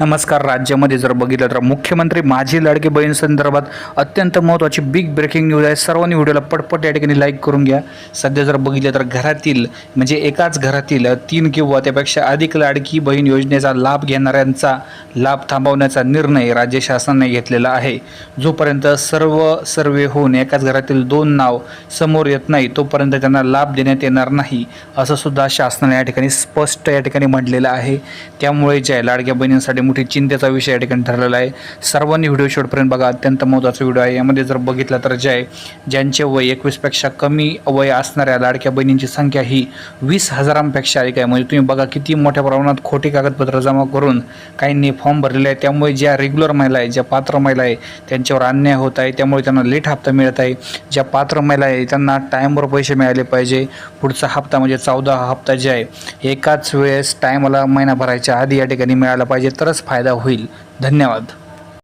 नमस्कार. राज्यामध्ये जर बघितलं तर मुख्यमंत्री माझी लाडकी बहीण संदर्भात अत्यंत महत्त्वाची बिग ब्रेकिंग न्यूज आहे. सर्वांनी व्हिडिओला पटपट या ठिकाणी लाईक करून घ्या. सध्या जर बघितलं तर घरातील म्हणजे एकाच घरातील तीन किंवा त्यापेक्षा अधिक लाडकी बहीण योजनेचा लाभ घेणाऱ्यांचा लाभ थांबवण्याचा निर्णय राज्य शासनाने घेतलेला आहे. जोपर्यंत सर्व सर्वे होऊन एकाच घरातील दोन नाव समोर येत नाही तोपर्यंत त्यांना लाभ देण्यात येणार नाही असं सुद्धा शासनाने या ठिकाणी स्पष्ट या ठिकाणी म्हटलेलं आहे. त्यामुळे ज्या लाडक्या बहिणींसाठी मोठी चिंतेचा विषय या ठिकाणी ठरलेला आहे. सर्वांनी व्हिडिओ शेवटपर्यंत बघा अत्यंत महत्त्वाचा व्हिडिओ आहे. यामध्ये जर बघितलं तर जे आहे ज्यांचे वय एकवीसपेक्षा कमी वय असणाऱ्या लाडक्या बहिणींची संख्या ही वीस हजारांपेक्षा अधिक आहे. म्हणजे तुम्ही बघा किती मोठ्या प्रमाणात खोटी कागदपत्र जमा करून काहींनी फॉर्म भरलेले आहे. त्यामुळे ज्या रेग्युलर महिला आहे ज्या पात्र महिला आहे त्यांच्यावर अन्याय होत आहे. त्यामुळे त्यांना लेट हप्ता मिळत आहे. ज्या पात्र महिला आहे त्यांना टाईमवर पैसे मिळाले पाहिजे. पुढचा हप्ता म्हणजे चौदा हप्ता जे आहे एकाच वेळेस टायमाला महिना भरायच्या आधी या ठिकाणी मिळाला पाहिजे. तरच फायदा होईल. धन्यवाद.